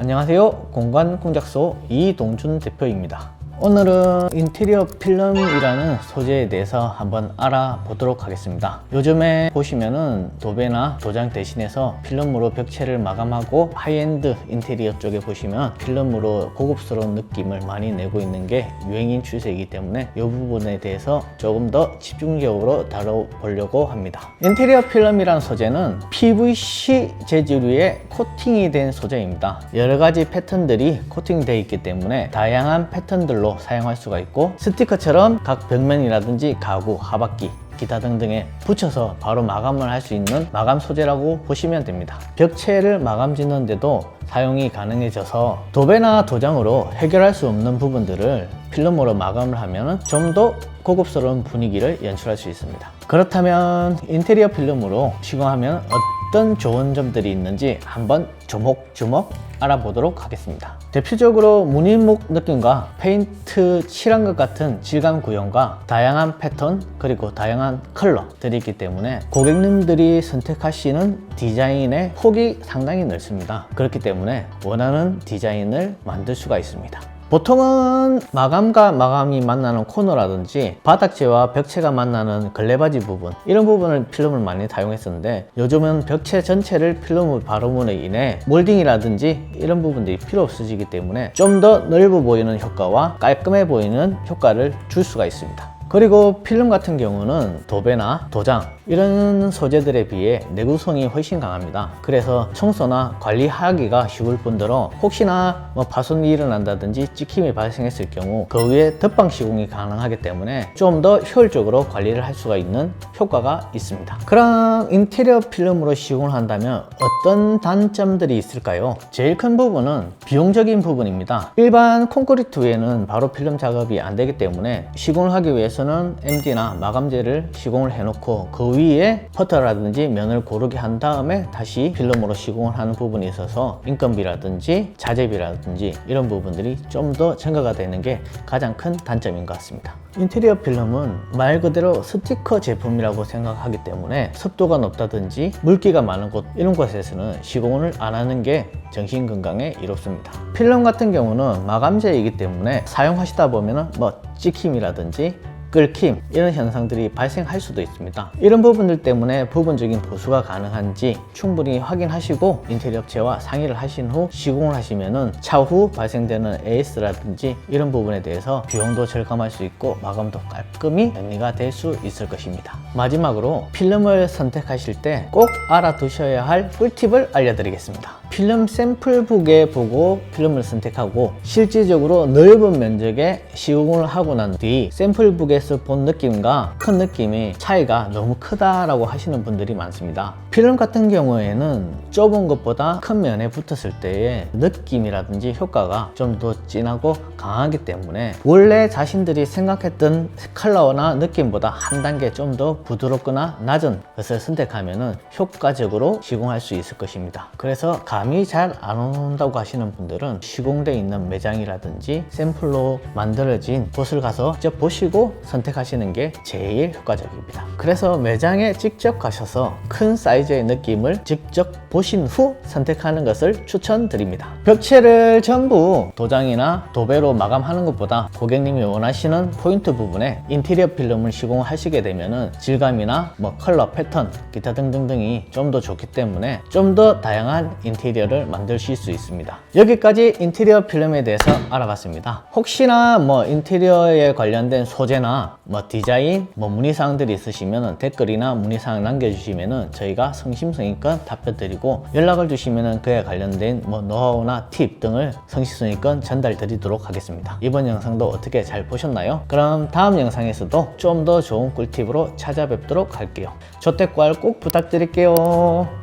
안녕하세요. 공간 공작소 이동준 대표입니다. 오늘은 인테리어 필름이라는 소재에 대해서 한번 알아보도록 하겠습니다. 요즘에 보시면은 도배나 도장 대신해서 필름으로 벽체를 마감하고 하이엔드 인테리어 쪽에 보시면 필름으로 고급스러운 느낌을 많이 내고 있는 게 유행인 추세이기 때문에 이 부분에 대해서 조금 더 집중적으로 다뤄보려고 합니다. 인테리어 필름이라는 소재는 PVC 재질위에 코팅이 된 소재입니다. 여러 가지 패턴들이 코팅되어 있기 때문에 다양한 패턴들로 사용할 수가 있고 스티커처럼 각 벽면이라든지 가구, 하바퀴 기타 등등에 붙여서 바로 마감을 할 수 있는 마감 소재라고 보시면 됩니다. 벽체를 마감 짓는데도 사용이 가능해져서 도배나 도장으로 해결할 수 없는 부분들을 필름으로 마감을 하면 좀 더 고급스러운 분위기를 연출할 수 있습니다. 그렇다면 인테리어 필름으로 시공하면 어떤 좋은 점들이 있는지 한번 조목조목 알아보도록 하겠습니다. 대표적으로 무늬목 느낌과 페인트 칠한 것 같은 질감 구현과 다양한 패턴 그리고 다양한 컬러들이 있기 때문에 고객님들이 선택하시는 디자인의 폭이 상당히 넓습니다. 그렇기 때문에 원하는 디자인을 만들 수가 있습니다. 보통은 마감과 마감이 만나는 코너라든지 바닥재와 벽체가 만나는 걸레바지 부분 이런 부분을 필름을 많이 사용했었는데 요즘은 벽체 전체를 필름을 바름으로 인해 몰딩이라든지 이런 부분들이 필요 없어지기 때문에 좀 더 넓어 보이는 효과와 깔끔해 보이는 효과를 줄 수가 있습니다. 그리고 필름 같은 경우는 도배나 도장 이런 소재들에 비해 내구성이 훨씬 강합니다. 그래서 청소나 관리하기가 쉬울 뿐더러 혹시나 뭐 파손이 일어난다든지 찍힘이 발생했을 경우 그 위에 덧방 시공이 가능하기 때문에 좀 더 효율적으로 관리를 할 수가 있는 효과가 있습니다. 그럼 인테리어 필름으로 시공을 한다면 어떤 단점들이 있을까요? 제일 큰 부분은 비용적인 부분입니다. 일반 콘크리트 위에는 바로 필름 작업이 안 되기 때문에 시공을 하기 위해서는 MD나 마감재를 시공을 해놓고 그 위에 퍼터라든지 면을 고르게 한 다음에 다시 필름으로 시공을 하는 부분이 있어서 인건비라든지 자재비라든지 이런 부분들이 좀 더 증가가 되는 게 가장 큰 단점인 것 같습니다. 인테리어 필름은 말 그대로 스티커 제품이라고 생각하기 때문에 습도가 높다든지 물기가 많은 곳 이런 곳에서는 시공을 안 하는 게 정신 건강에 이롭습니다. 필름 같은 경우는 마감재이기 때문에 사용하시다 보면은 뭐 찍힘이라든지 끓힘 이런 현상들이 발생할 수도 있습니다. 이런 부분들 때문에 부분적인 보수가 가능한지 충분히 확인하시고 인테리어 업체와 상의를 하신 후 시공을 하시면은 차후 발생되는 AS라든지 이런 부분에 대해서 비용도 절감할 수 있고 마감도 깔끔히 정리가 될 수 있을 것입니다. 마지막으로 필름을 선택하실 때 꼭 알아두셔야 할 꿀팁을 알려드리겠습니다. 필름 샘플북에 보고 필름을 선택하고 실질적으로 넓은 면적의 시공을 하고 난 뒤 샘플북에서 본 느낌과 큰 느낌이 차이가 너무 크다라고 하시는 분들이 많습니다. 필름 같은 경우에는 좁은 것보다 큰 면에 붙었을 때의 느낌이라든지 효과가 좀 더 진하고 강하기 때문에 원래 자신들이 생각했던 컬러나 느낌보다 한 단계 좀 더 부드럽거나 낮은 것을 선택하면 효과적으로 시공할 수 있을 것입니다. 그래서 감이 잘 안 온다고 하시는 분들은 시공되어 있는 매장이라든지 샘플로 만들어진 곳을 가서 직접 보시고 선택하시는 게 제일 효과적입니다. 그래서 매장에 직접 가셔서 큰 사이즈의 느낌을 직접 보신 후 선택하는 것을 추천드립니다. 벽체를 전부 도장이나 도배로 마감하는 것보다 고객님이 원하시는 포인트 부분에 인테리어 필름을 시공하시게 되면 질감이나 뭐 컬러 패턴 기타 등등등이 좀 더 좋기 때문에 좀 더 다양한 인테리어 를 만드실 수 있습니다. 여기까지 인테리어 필름에 대해서 알아봤습니다. 혹시나 뭐 인테리어에 관련된 소재나 뭐 디자인, 뭐 문의사항들이 있으시면 댓글이나 문의사항 남겨주시면 저희가 성심성의껏 답변 드리고 연락을 주시면 그에 관련된 뭐 노하우나 팁 등을 성심성의껏 전달 드리도록 하겠습니다. 이번 영상도 어떻게 잘 보셨나요? 그럼 다음 영상에서도 좀 더 좋은 꿀팁으로 찾아뵙도록 할게요. 조태꿀 꼭 부탁드릴게요.